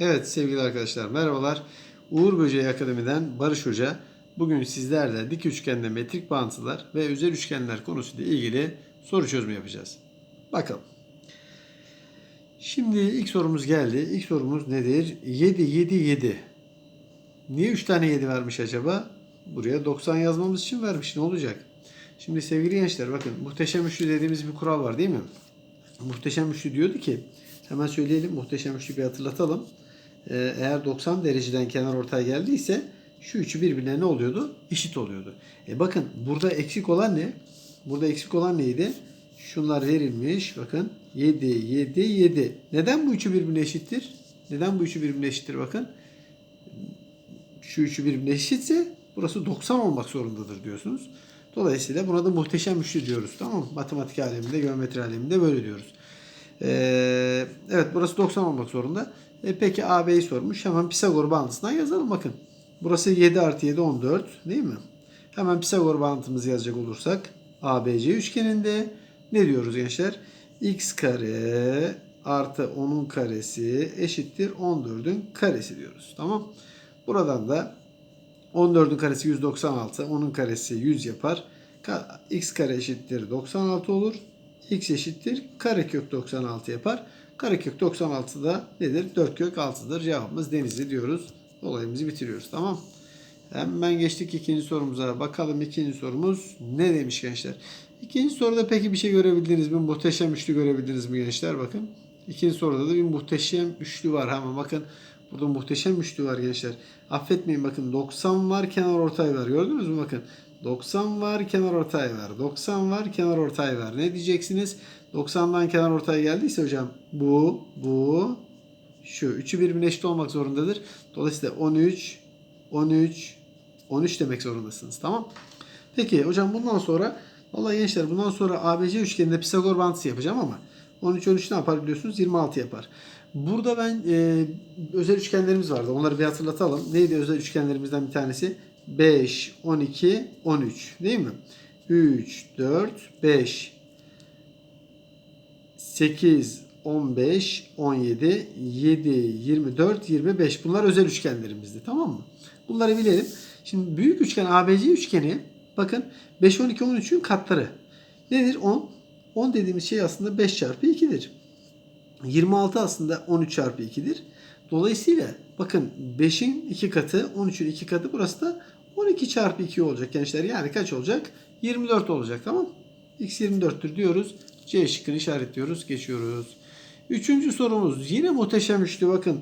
Evet sevgili arkadaşlar merhabalar. Uğur Böceği Akademi'den Barış Hoca. Bugün sizlerle dik üçgende metrik bağıntılar ve özel üçgenler konusuyla ilgili soru çözümü yapacağız. Bakalım. Şimdi ilk sorumuz geldi. İlk sorumuz nedir? 7, 7, 7. Niye 3 tane 7 vermiş acaba? Buraya 90 yazmamız için vermiş. Ne olacak? Şimdi sevgili gençler bakın muhteşem üçlü dediğimiz bir kural var değil mi? Muhteşem üçlü diyordu ki hemen söyleyelim muhteşem üçlü bir hatırlatalım. Ee, eğer 90 dereceden kenar ortaya geldiyse şu üçü birbirine ne oluyordu? Eşit oluyordu. E bakın burada eksik olan ne? Burada eksik olan neydi? Şunlar verilmiş. Bakın 7, 7, 7. Neden bu üçü birbirine eşittir? Neden bu üçü birbirine eşittir? Bakın şu üçü birbirine eşitse burası 90 olmak zorundadır diyorsunuz. Dolayısıyla buna da muhteşem üçlü diyoruz. Tamam mı? Matematik aleminde, geometri aleminde böyle diyoruz. Ee, evet burası 90 olmak zorunda. E, peki AB'yi sormuş. Hemen Pisagor bağıntısından yazalım bakın. Burası 7 artı 7 14 değil mi? Hemen Pisagor bağıntımızı yazacak olursak ABC üçgeninde ne diyoruz gençler? x kare artı 10'un karesi eşittir 14'ün karesi diyoruz. Tamam. Buradan da 14'ün karesi 196, 10'un karesi 100 yapar. X kare eşittir 96 olur. x eşittir karekök 96 yapar. Karekök 96 da nedir? 4 kök 6'dır. Cevabımız denizli diyoruz. Olayımızı bitiriyoruz. Tamam. Hemen geçtik ikinci sorumuza. Bakalım ikinci sorumuz ne demiş gençler? İkinci soruda peki bir şey görebildiniz mi? Muhteşem üçlü görebildiniz mi gençler? Bakın. İkinci soruda da bir muhteşem üçlü var. Hemen bakın. Burada muhteşem üçlü var gençler. Affetmeyin bakın 90 var kenar ortay var. Gördünüz mü bakın. 90 var kenar ortay var. 90 var kenar ortay var. Ne diyeceksiniz? 90'dan kenar ortay geldiyse hocam bu, bu, şu. Üçü birbirine eşit olmak zorundadır. Dolayısıyla 13, 13, 13 demek zorundasınız. Tamam. Peki hocam bundan sonra vallahi gençler bundan sonra ABC üçgeninde Pisagor bağıntısı yapacağım ama 13 13 ne yapar biliyorsunuz? 26 yapar. Burada ben e, özel üçgenlerimiz vardı. Onları bir hatırlatalım. Neydi özel üçgenlerimizden bir tanesi? 5, 12, 13 değil mi? 3, 4, 5, 8, 15, 17, 7, 24, 25. Bunlar özel üçgenlerimizdi. Tamam mı? Bunları bilelim. Şimdi büyük üçgen ABC üçgeni bakın 5, 12, 13'ün katları. Nedir 10? 10 dediğimiz şey aslında 5 çarpı 2'dir. 26 aslında 13 çarpı 2'dir. Dolayısıyla bakın 5'in 2 katı 13'ün 2 katı burası da 12 çarpı 2 olacak gençler. Yani kaç olacak? 24 olacak tamam X 24'tür diyoruz. C şıkkını işaretliyoruz. Geçiyoruz. Üçüncü sorumuz yine muhteşem üçlü bakın.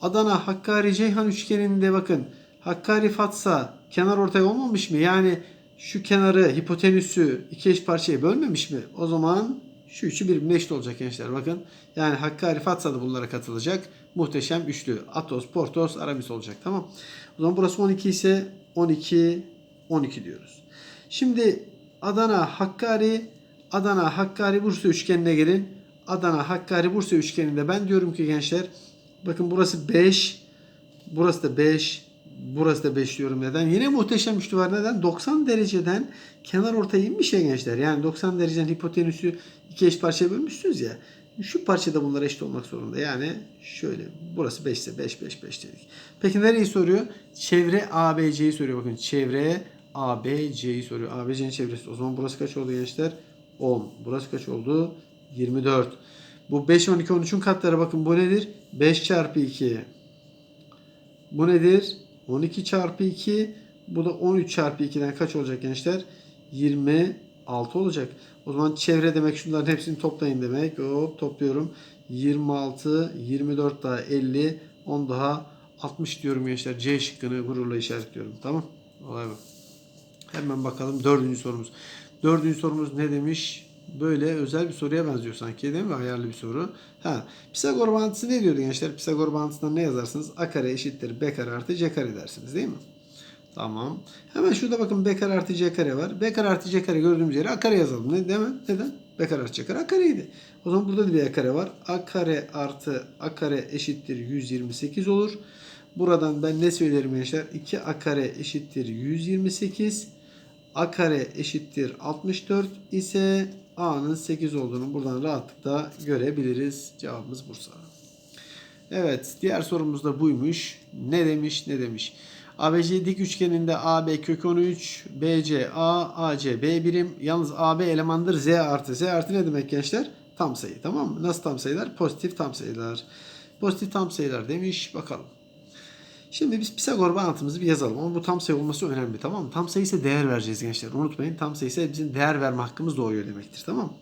Adana Hakkari Ceyhan üçgeninde bakın. Hakkari Fatsa kenar ortay olmamış mı? Yani şu kenarı hipotenüsü iki eş parçaya bölmemiş mi? O zaman şu üçü birbirine eşit olacak gençler bakın. Yani Hakkari Fatsa da bunlara katılacak. Muhteşem üçlü. Atos, Portos, Aramis olacak tamam. O zaman burası 12 ise 12, 12 diyoruz. Şimdi Adana, Hakkari, Adana, Hakkari, Bursa üçgenine gelin. Adana, Hakkari, Bursa üçgeninde ben diyorum ki gençler bakın burası 5, burası da 5, burası da 5 diyorum neden? Yine muhteşem üçlü neden? 90 dereceden kenar ortaya inmiş ya gençler. Yani 90 dereceden hipotenüsü iki eş parçaya bölmüşsünüz ya. Şu parçada bunlar eşit olmak zorunda. Yani şöyle burası 5 ise 5 5 5 dedik. Peki nereyi soruyor? Çevre ABC'yi soruyor. Bakın çevre ABC'yi soruyor. ABC'nin çevresi. O zaman burası kaç oldu gençler? 10. Burası kaç oldu? 24. Bu 5, 12, 13'ün katları bakın bu nedir? 5 çarpı 2. Bu nedir? 12 çarpı 2. Bu da 13 çarpı 2'den kaç olacak gençler? 26 olacak. O zaman çevre demek şunların hepsini toplayın demek. Hop topluyorum. 26, 24 daha 50, 10 daha 60 diyorum gençler. C şıkkını gururla işaretliyorum. Tamam. Olay bu. Hemen bakalım dördüncü sorumuz. Dördüncü sorumuz ne demiş? Böyle özel bir soruya benziyor sanki değil mi? Ayarlı bir soru. Ha, Pisagor bağıntısı ne diyordu gençler? Pisagor bağıntısından ne yazarsınız? A kare eşittir B kare artı C kare dersiniz değil mi? Tamam. Hemen şurada bakın B kare artı C kare var. B kare artı C kare gördüğümüz yere A kare yazalım. Ne, değil mi? Neden? B kare artı C kare A kareydi. O zaman burada da bir A kare var. A kare artı A kare eşittir 128 olur. Buradan ben ne söylerim gençler? 2 A kare eşittir 128. A kare eşittir 64 ise A'nın 8 olduğunu buradan rahatlıkla görebiliriz. Cevabımız Bursa. Evet diğer sorumuz da buymuş. Ne demiş ne demiş. ABC dik üçgeninde AB kök 13, BC A, AC B birim. Yalnız AB elemandır Z artı. Z artı ne demek gençler? Tam sayı tamam mı? Nasıl tam sayılar? Pozitif tam sayılar. Pozitif tam sayılar demiş. Bakalım. Şimdi biz Pisagor bağıntımızı bir yazalım ama bu tam sayı olması önemli tamam mı? Tam sayı ise değer vereceğiz gençler. Unutmayın tam sayı ise bizim değer verme hakkımız doğuyor demektir tamam mı?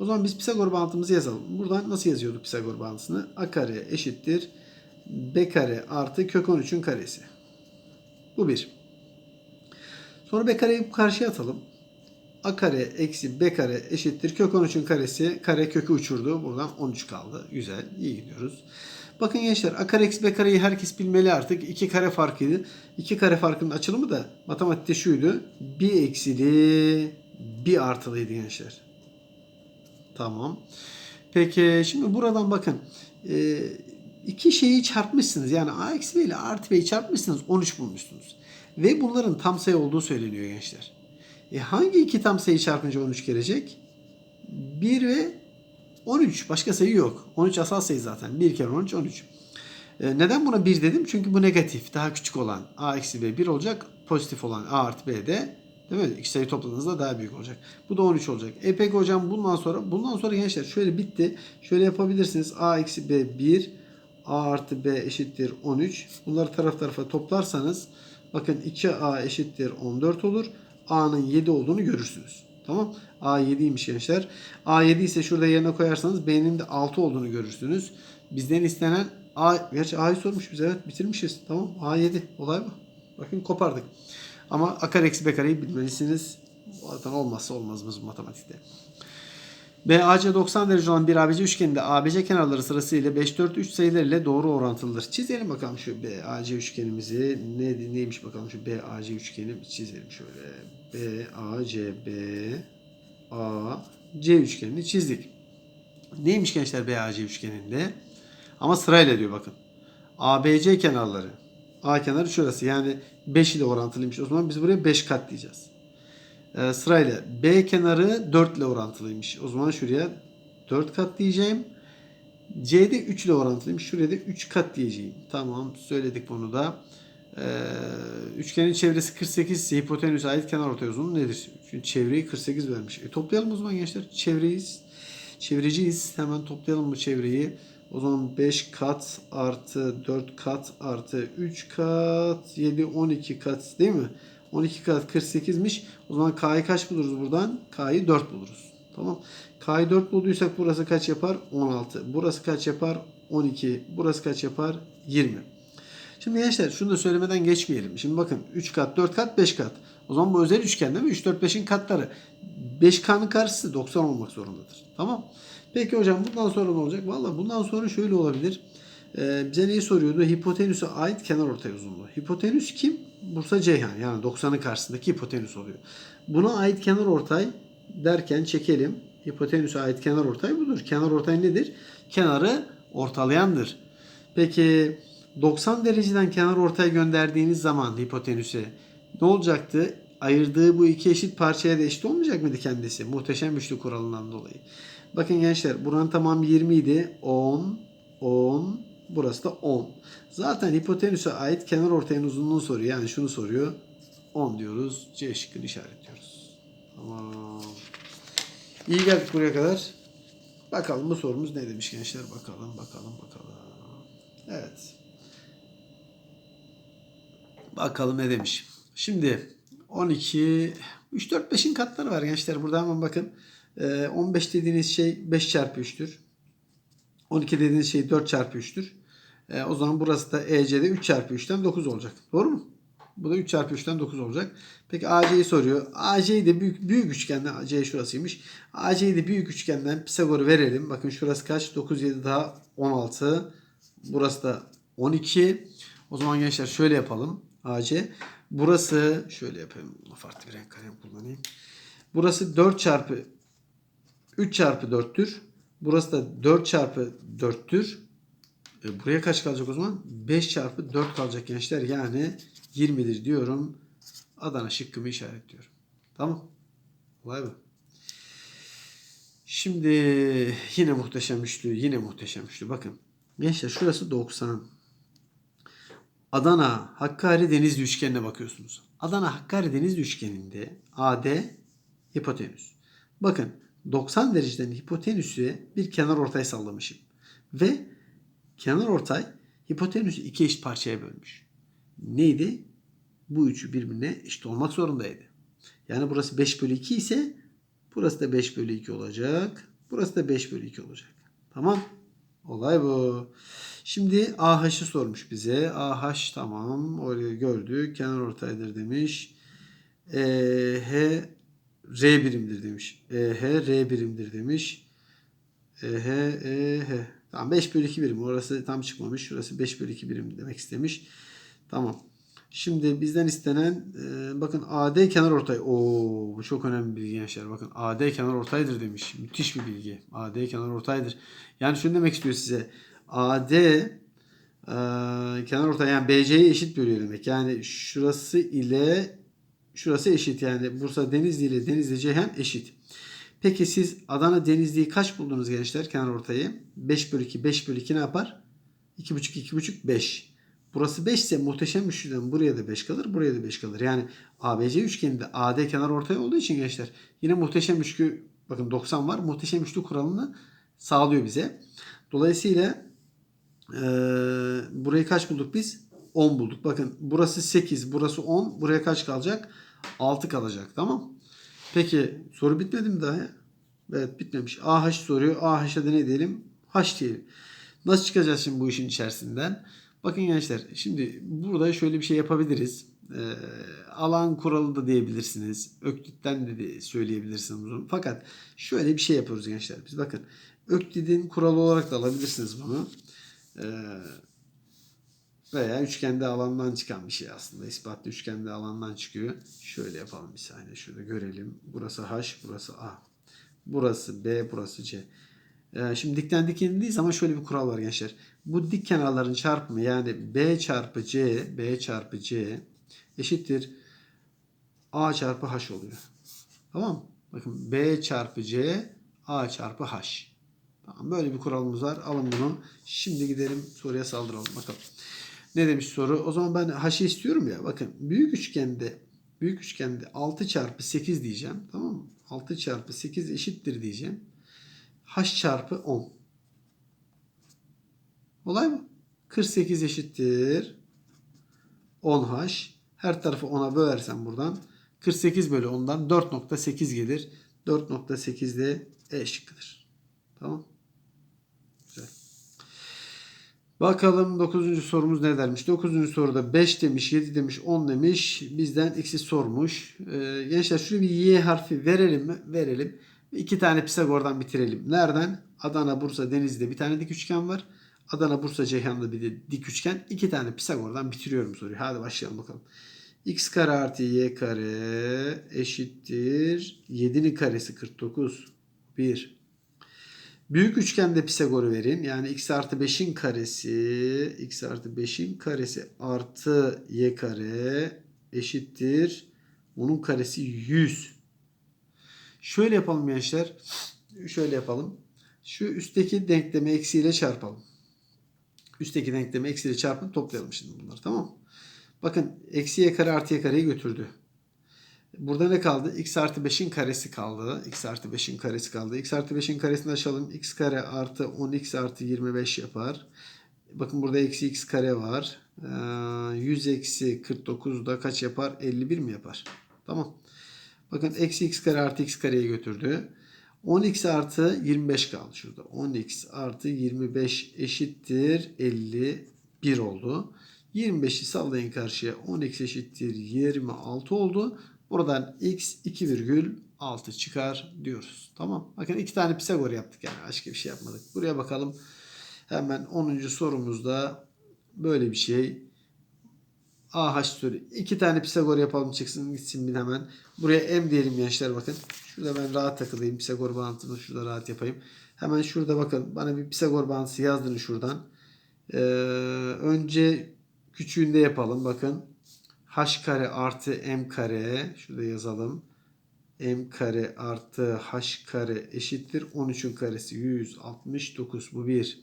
O zaman biz Pisagor bağıntımızı yazalım. Buradan nasıl yazıyorduk Pisagor bağıntısını? A kare eşittir B kare artı kök 13'ün karesi. Bu bir. Sonra B kareyi karşıya atalım. A kare eksi B kare eşittir kök 13'ün karesi. Kare kökü uçurdu. Buradan 13 kaldı. Güzel. iyi gidiyoruz. Bakın gençler A eksi B kareyi herkes bilmeli artık. 2 kare farkıydı. 2 kare farkının açılımı da matematikte şuydu. Bir eksili bir artılıydı gençler. Tamam. Peki şimdi buradan bakın. Ee, iki şeyi çarpmışsınız. Yani A eksi B ile artı B'yi çarpmışsınız. 13 bulmuşsunuz. Ve bunların tam sayı olduğu söyleniyor gençler. E hangi iki tam sayı çarpınca 13 gelecek? 1 ve 13. Başka sayı yok. 13 asal sayı zaten. 1 kere 13 13. E, neden buna 1 dedim? Çünkü bu negatif. Daha küçük olan A eksi B 1 olacak. Pozitif olan A artı B de değil mi? İki sayı topladığınızda daha büyük olacak. Bu da 13 olacak. E peki hocam bundan sonra bundan sonra gençler şöyle bitti. Şöyle yapabilirsiniz. A eksi B 1 A artı B eşittir 13. Bunları taraf tarafa toplarsanız bakın 2A eşittir 14 olur. A'nın 7 olduğunu görürsünüz. Tamam. A 7'ymiş gençler. A 7 ise şurada yerine koyarsanız B'nin de 6 olduğunu görürsünüz. Bizden istenen A, gerçi A'yı sormuş biz evet bitirmişiz. Tamam A 7 olay bu. Bakın kopardık. Ama A kare eksi B kareyi bilmelisiniz. Zaten olmazsa olmazımız bu matematikte. BAC 90 derece olan bir ABC üçgeninde ABC kenarları sırasıyla 5, 4, 3 sayılarıyla doğru orantılıdır. Çizelim bakalım şu BAC üçgenimizi. Ne, neymiş bakalım şu BAC üçgeni çizelim şöyle. BAC, BAC üçgenini çizdik. Neymiş gençler BAC üçgeninde? Ama sırayla diyor bakın. ABC kenarları. A kenarı şurası yani 5 ile orantılıymış. O zaman biz buraya 5 kat diyeceğiz. Ee, sırayla B kenarı 4 ile orantılıymış. O zaman şuraya 4 kat diyeceğim. C'de 3 ile orantılıymış. Şuraya da 3 kat diyeceğim. Tamam söyledik bunu da. Ee, üçgenin çevresi 48 ise hipotenüse ait kenar ortay uzunluğu nedir? Çünkü çevreyi 48 vermiş. E, toplayalım o zaman gençler. Çevreyiz. Çevreciyiz. Hemen toplayalım bu çevreyi. O zaman 5 kat artı 4 kat artı 3 kat 7 12 kat değil mi? 12 kat 48'miş. O zaman K'yı kaç buluruz buradan? K'yı 4 buluruz. Tamam. K'yı 4 bulduysak burası kaç yapar? 16. Burası kaç yapar? 12. Burası kaç yapar? 20. Şimdi gençler şunu da söylemeden geçmeyelim. Şimdi bakın 3 kat, 4 kat, 5 kat. O zaman bu özel üçgen değil mi? 3, 4, 5'in katları. 5K'nın karşısı 90 olmak zorundadır. Tamam. Peki hocam bundan sonra ne olacak? Valla bundan sonra şöyle olabilir. Ee, bize neyi soruyordu? Hipotenüse ait kenar ortay uzunluğu. Hipotenüs kim? Bursa Ceyhan. Yani 90'ın karşısındaki hipotenüs oluyor. Buna ait kenar ortay derken çekelim. Hipotenüse ait kenar ortay budur. Kenar ortay nedir? Kenarı ortalayandır. Peki 90 dereceden kenar ortay gönderdiğiniz zaman hipotenüse ne olacaktı? Ayırdığı bu iki eşit parçaya da eşit olmayacak mıydı kendisi? Muhteşem üçlü kuralından dolayı. Bakın gençler buranın tamamı 20 idi. 10, 10, burası da 10. Zaten hipotenüse ait kenar ortayın uzunluğunu soruyor. Yani şunu soruyor. 10 diyoruz. C şıkkını işaretliyoruz. Tamam. İyi geldik buraya kadar. Bakalım bu sorumuz ne demiş gençler. Bakalım, bakalım, bakalım. Evet. Bakalım ne demiş. Şimdi 12, 3, 4, 5'in katları var gençler. Burada hemen bakın. Ee, 15 dediğiniz şey 5 çarpı 3'tür. 12 dediğiniz şey 4 çarpı 3'tür. Ee, o zaman burası da EC'de 3 çarpı 3'ten 9 olacak. Doğru mu? Bu da 3 çarpı 3'ten 9 olacak. Peki AC'yi soruyor. AC'yi de büyük, büyük üçgenden AC şurasıymış. AC'yi de büyük üçgenden Pisagor'u verelim. Bakın şurası kaç? 9, 7 daha 16. Burası da 12. O zaman gençler şöyle yapalım. AC. Burası şöyle yapayım. Farklı bir renk kalem kullanayım. Burası 4 çarpı 3 çarpı 4'tür. Burası da 4 çarpı 4'tür. E, buraya kaç kalacak o zaman? 5 çarpı 4 kalacak gençler. Yani 20'dir diyorum. Adana şıkkımı işaretliyorum. Tamam. Olay bu. Şimdi yine muhteşem üçlü. Yine muhteşem üçlü. Bakın. Gençler şurası 90. Adana Hakkari Denizli üçgenine bakıyorsunuz. Adana Hakkari Denizli üçgeninde AD hipotenüs. Bakın 90 dereceden hipotenüsü bir kenar ortay sallamışım. Ve kenar ortay hipotenüsü iki eşit parçaya bölmüş. Neydi? Bu üçü birbirine eşit olmak zorundaydı. Yani burası 5 bölü 2 ise burası da 5 bölü 2 olacak. Burası da 5 bölü 2 olacak. Tamam. Olay bu. Şimdi AH'ı sormuş bize. AH tamam. Orayı gördük. Kenar ortaydır demiş. EH R birimdir demiş. EH R birimdir demiş. EH EH. Tamam 5 bölü 2 birim. Orası tam çıkmamış. Şurası 5 bölü 2 birim demek istemiş. Tamam. Şimdi bizden istenen e, bakın AD kenar ortay. Oo bu çok önemli bir bilgi gençler. Bakın AD kenar ortaydır demiş. Müthiş bir bilgi. AD kenar ortaydır. Yani şunu demek istiyor size. AD e, kenar ortay yani BC'ye eşit bölüyor demek. Yani şurası ile şurası eşit. Yani Bursa Denizli ile Denizli Ceyhan eşit. Peki siz Adana Denizli'yi kaç buldunuz gençler kenar ortayı? 5 bölü 2. 5 bölü 2 ne yapar? 2,5 2,5 5. Burası 5 ise muhteşem üçlüden buraya da 5 kalır, buraya da 5 kalır. Yani ABC üçgeninde AD kenar ortay olduğu için gençler yine muhteşem üçlü bakın 90 var. Muhteşem üçlü kuralını sağlıyor bize. Dolayısıyla e, burayı kaç bulduk biz? 10 bulduk. Bakın burası 8, burası 10. Buraya kaç kalacak? 6 kalacak. Tamam. Peki soru bitmedi mi daha ya? Evet bitmemiş. AH soruyor. AH'a da ne diyelim? H diyelim. Nasıl çıkacağız şimdi bu işin içerisinden? Bakın gençler şimdi burada şöyle bir şey yapabiliriz. Ee, alan kuralı da diyebilirsiniz. Öklit'ten de, söyleyebilirsiniz bunu. Fakat şöyle bir şey yapıyoruz gençler. Biz bakın Öklit'in kuralı olarak da alabilirsiniz bunu. Ee, veya üçgende alandan çıkan bir şey aslında. İspatlı üçgende alandan çıkıyor. Şöyle yapalım bir saniye. Şurada görelim. Burası H, burası A. Burası B, burası C. Ee, şimdi dikten dikildiği zaman şöyle bir kural var gençler. Bu dik kenarların çarpımı yani B çarpı C, B çarpı C eşittir A çarpı H oluyor. Tamam mı? Bakın B çarpı C, A çarpı H. Tamam, böyle bir kuralımız var. Alın bunu. Şimdi gidelim soruya saldıralım. Bakalım. Ne demiş soru? O zaman ben H'ı istiyorum ya. Bakın büyük üçgende büyük üçgende 6 çarpı 8 diyeceğim. Tamam mı? 6 çarpı 8 eşittir diyeceğim. H çarpı 10. Olay mı? 48 eşittir 10H. Her tarafı 10'a bölersem buradan 48 bölü 10'dan 4.8 gelir. 4.8 de E şıkkıdır. Tamam. Güzel. Bakalım 9. sorumuz ne dermiş? 9. soruda 5 demiş, 7 demiş, 10 demiş. Bizden x'i sormuş. Ee, gençler şöyle bir y harfi verelim mi? Verelim. İki tane Pisagor'dan bitirelim. Nereden? Adana, Bursa, Denizli'de bir tane dik üçgen var. Adana, Bursa, Ceyhan'da bir de dik üçgen. İki tane Pisagor'dan bitiriyorum soruyu. Hadi başlayalım bakalım. x kare artı y kare eşittir. 7'nin karesi 49. 1. Büyük üçgende Pisagor'u verin. Yani x artı 5'in karesi x artı 5'in karesi artı y kare eşittir. Onun karesi 100. Şöyle yapalım gençler. Şöyle yapalım. Şu üstteki denklemi eksiyle çarpalım. Üstteki denklemi eksiyle çarpın toplayalım şimdi bunları tamam mı? Bakın eksi y kare artı y kareyi götürdü. Burada ne kaldı? x artı 5'in karesi kaldı. x artı 5'in karesi kaldı. x artı 5'in karesini açalım. x kare artı 10x artı 25 yapar. Bakın burada eksi x kare var. 100 eksi 49 da kaç yapar? 51 mi yapar? Tamam. Bakın eksi x kare artı x kareye götürdü. 10x artı 25 kaldı şurada. 10x artı 25 eşittir 51 oldu. 25'i sallayın karşıya. 10x eşittir 26 oldu. Buradan x 2,6 çıkar diyoruz. Tamam. Bakın iki tane Pisagor yaptık yani. Başka bir şey yapmadık. Buraya bakalım. Hemen 10. sorumuzda böyle bir şey. AH soru. İki tane Pisagor yapalım çıksın gitsin bir hemen. Buraya M diyelim gençler bakın. Şurada ben rahat takılayım. Pisagor bağıntısını şurada rahat yapayım. Hemen şurada bakın. Bana bir Pisagor bağıntısı yazdırın şuradan. Ee, önce küçüğünde yapalım. Bakın. H kare artı M kare. Şurada yazalım. M kare artı H kare eşittir. 13'ün karesi 169. Bu bir.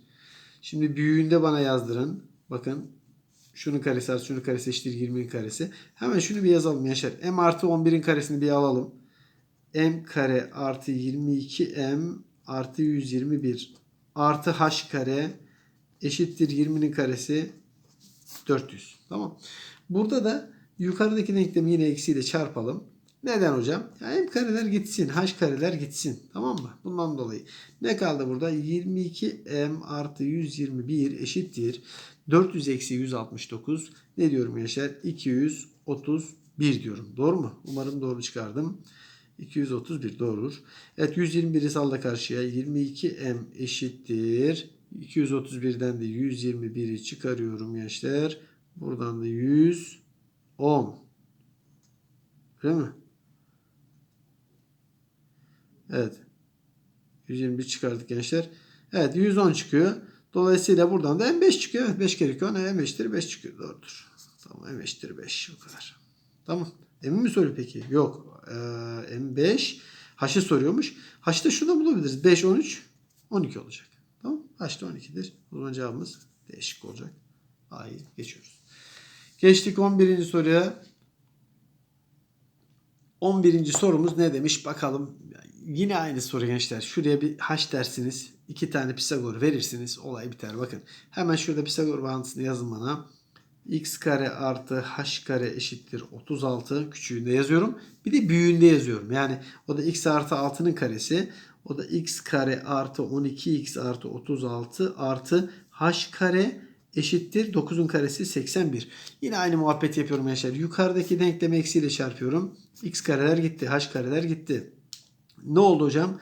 Şimdi büyüğünde bana yazdırın. Bakın şunun karesi artı şunun karesi eşittir 20'nin karesi. Hemen şunu bir yazalım Yaşar. M artı 11'in karesini bir alalım. M kare artı 22M artı 121 artı H kare eşittir 20'nin karesi 400. Tamam. Burada da yukarıdaki denklemi yine eksiyle çarpalım. Neden hocam? Ya m kareler gitsin, h kareler gitsin. Tamam mı? Bundan dolayı. Ne kaldı burada? 22m artı 121 eşittir. 400 eksi 169. Ne diyorum Yaşar? 231 diyorum. Doğru mu? Umarım doğru çıkardım. 231 doğrudur. Evet 121'i salla karşıya. 22m eşittir. 231'den de 121'i çıkarıyorum gençler. Buradan da 110. Değil mi? Evet. 121 çıkardık gençler. Evet 110 çıkıyor. Dolayısıyla buradan da M5 çıkıyor. Evet 5 kere 2 10 M eşittir 5 çıkıyor. Doğrudur. Tamam M eşittir 5. Bu kadar. Tamam. Emin mi soruyor peki? Yok. Ee, M5 H'ı soruyormuş. H'ı da şurada bulabiliriz. 5, 13, 12 olacak. Tamam. H da 12'dir. O zaman cevabımız değişik olacak. A'yı geçiyoruz. Geçtik 11. soruya. 11. sorumuz ne demiş bakalım. Yine aynı soru gençler. Şuraya bir h dersiniz. iki tane Pisagor verirsiniz. Olay biter. Bakın hemen şurada Pisagor bağıntısını yazın bana. x kare artı h kare eşittir 36. Küçüğünde yazıyorum. Bir de büyüğünde yazıyorum. Yani o da x artı 6'nın karesi. O da x kare artı 12x artı 36 artı h kare eşittir 9'un karesi 81. Yine aynı muhabbet yapıyorum yaşar. Yukarıdaki denklemi eksiyle çarpıyorum. x kareler gitti. h kareler gitti. Ne oldu hocam?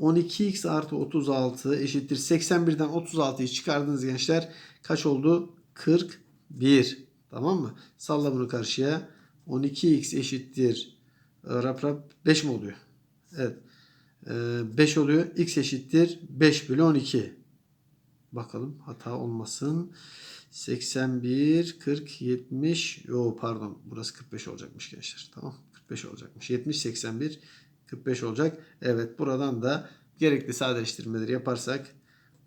12x artı 36 eşittir. 81'den 36'yı çıkardınız gençler. Kaç oldu? 41. Tamam mı? Salla bunu karşıya. 12x eşittir. e, Rap rap 5 mi oluyor? Evet. 5 oluyor. x eşittir 5 bölü 12. Bakalım hata olmasın. 81, 40, 70. Yo pardon burası 45 olacakmış gençler. Tamam 45 olacakmış. 70, 81, 45 olacak. Evet buradan da gerekli sadeleştirmeleri yaparsak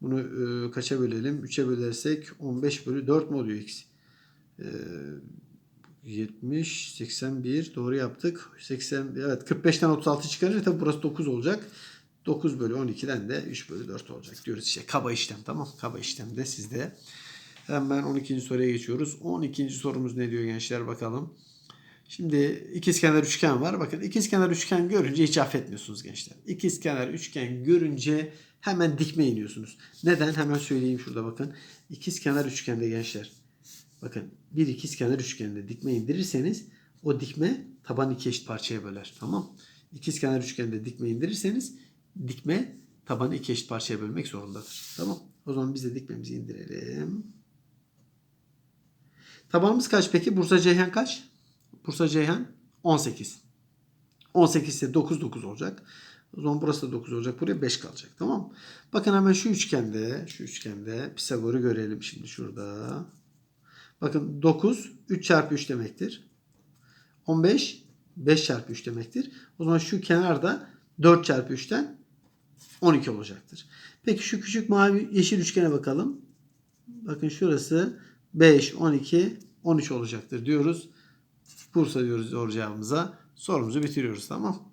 bunu e, kaça bölelim? 3'e bölersek 15 bölü 4 mu oluyor x? E, 70, 81 doğru yaptık. 80, evet 45'ten 36 çıkarınca tabi burası 9 olacak. 9 bölü 12'den de 3 bölü 4 olacak diyoruz işte. Kaba işlem tamam. Kaba işlemde sizde. Hemen 12. soruya geçiyoruz. 12. sorumuz ne diyor gençler bakalım. Şimdi ikizkenar üçgen var. Bakın ikizkenar üçgen görünce hiç affetmiyorsunuz gençler. İkizkenar üçgen görünce hemen dikme iniyorsunuz. Neden? Hemen söyleyeyim şurada bakın. İkizkenar üçgende gençler. Bakın bir ikizkenar üçgende dikme indirirseniz o dikme tabanı iki eşit parçaya böler. Tamam. İkizkenar üçgende dikme indirirseniz dikme tabanı iki eşit parçaya bölmek zorundadır. Tamam. O zaman biz de dikmemizi indirelim. Tabanımız kaç peki? Bursa Ceyhan kaç? Bursa Ceyhan 18. 18 ise 9 9 olacak. O zaman burası da 9 olacak. Buraya 5 kalacak. Tamam? Bakın hemen şu üçgende, şu üçgende Pisagor'u görelim şimdi şurada. Bakın 9 3 çarpı 3 demektir. 15 5 çarpı 3 demektir. O zaman şu kenarda 4 çarpı 3'ten 12 olacaktır. Peki şu küçük mavi yeşil üçgene bakalım. Bakın şurası 5, 12, 13 olacaktır diyoruz. Bursa diyoruz doğru cevabımıza. Sorumuzu bitiriyoruz tamam.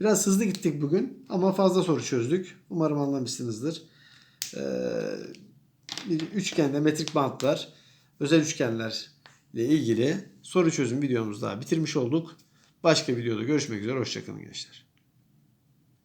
Biraz hızlı gittik bugün ama fazla soru çözdük. Umarım anlamışsınızdır. Ee, üçgende metrik bantlar, özel üçgenlerle ilgili soru çözüm videomuzu daha bitirmiş olduk. Başka videoda görüşmek üzere. Hoşçakalın gençler.